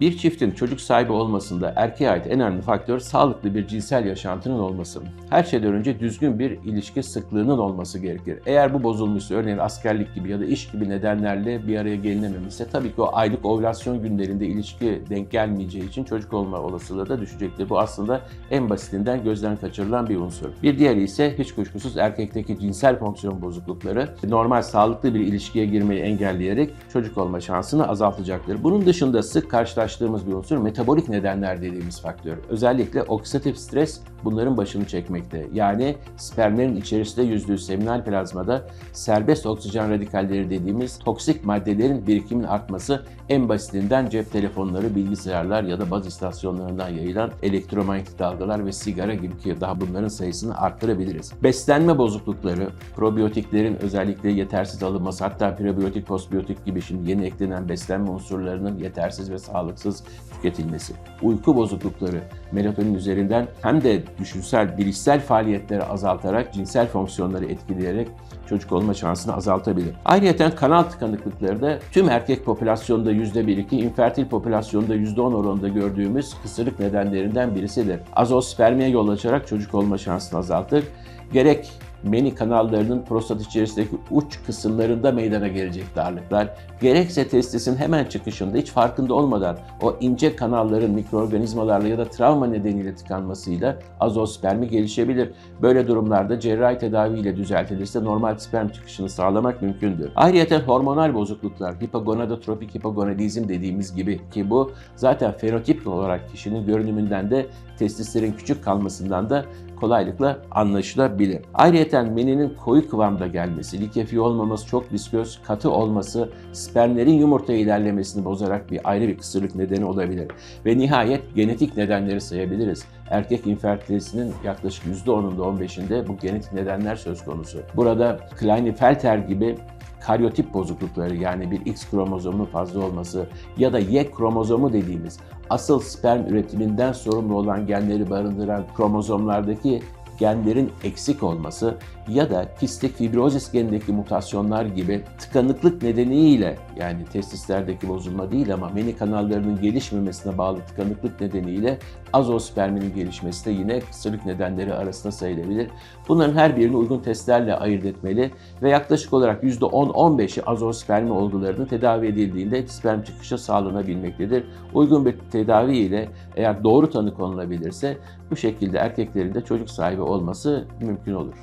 Bir çiftin çocuk sahibi olmasında erkeğe ait en önemli faktör sağlıklı bir cinsel yaşantının olması. Her şeyden önce düzgün bir ilişki sıklığının olması gerekir. Eğer bu bozulmuşsa örneğin askerlik gibi ya da iş gibi nedenlerle bir araya gelinememişse tabii ki o aylık ovülasyon günlerinde ilişki denk gelmeyeceği için çocuk olma olasılığı da düşecektir. Bu aslında en basitinden gözden kaçırılan bir unsur. Bir diğeri ise hiç kuşkusuz erkekteki cinsel fonksiyon bozuklukları normal sağlıklı bir ilişkiye girmeyi engelleyerek çocuk olma şansını azaltacaktır. Bunun dışında sık karşılaştığımız bir unsur metabolik nedenler dediğimiz faktör. Özellikle oksidatif stres bunların başını çekmekte. Yani spermlerin içerisinde yüzdüğü seminal plazmada serbest oksijen radikalleri dediğimiz toksik maddelerin birikiminin artması en basitinden cep telefonları, bilgisayarlar ya da baz istasyonlarından yayılan elektromanyetik dalgalar ve sigara gibi ki daha bunların sayısını arttırabiliriz. Beslenme bozuklukları, probiyotiklerin özellikle yetersiz alınması hatta prebiyotik, postbiyotik gibi şimdi yeni eklenen beslenme unsurlarının yetersiz ve sağlıksız tüketilmesi, uyku bozuklukları, melatonin üzerinden hem de düşünsel, bilişsel faaliyetleri azaltarak cinsel fonksiyonları etkileyerek çocuk olma şansını azaltabilir. Ayrıca kanal tıkanıklıkları da tüm erkek popülasyonda %1-2, infertil popülasyonda %10 oranında gördüğümüz kısırlık nedenlerinden birisidir. Azospermiye yol açarak çocuk olma şansını azaltır. Gerek meni kanallarının prostat içerisindeki uç kısımlarında meydana gelecek darlıklar, gerekse testisin hemen çıkışında hiç farkında olmadan o ince kanalların mikroorganizmalarla ya da travma nedeniyle tıkanmasıyla azospermi gelişebilir. Böyle durumlarda cerrahi tedaviyle düzeltilirse normal sperm çıkışını sağlamak mümkündür. Ayrıca hormonal bozukluklar, hipogonadotropik hipogonadizm dediğimiz gibi ki bu zaten fenotip olarak kişinin görünümünden de testislerin küçük kalmasından da kolaylıkla anlaşılabilir. Ayrıca meninin koyu kıvamda gelmesi, likefi olmaması, çok visköz, katı olması, spermlerin yumurtaya ilerlemesini bozarak bir ayrı bir kısırlık nedeni olabilir. Ve nihayet genetik nedenleri sayabiliriz. Erkek infertilitesinin yaklaşık %10'unda 15'inde bu genetik nedenler söz konusu. Burada Klinefelter gibi karyotip bozuklukları yani bir X kromozomunun fazla olması ya da Y kromozomu dediğimiz asıl sperm üretiminden sorumlu olan genleri barındıran kromozomlardaki genlerin eksik olması ya da kistik fibrozis genindeki mutasyonlar gibi tıkanıklık nedeniyle yani testislerdeki bozulma değil ama meni kanallarının gelişmemesine bağlı tıkanıklık nedeniyle azosperminin gelişmesi de yine kısırlık nedenleri arasında sayılabilir. Bunların her birini uygun testlerle ayırt etmeli ve yaklaşık olarak %10-15'i azospermi olgularının tedavi edildiğinde sperm çıkışı sağlanabilmektedir. Uygun bir tedavi ile eğer doğru tanı konulabilirse bu şekilde erkeklerin de çocuk sahibi olması mümkün olur.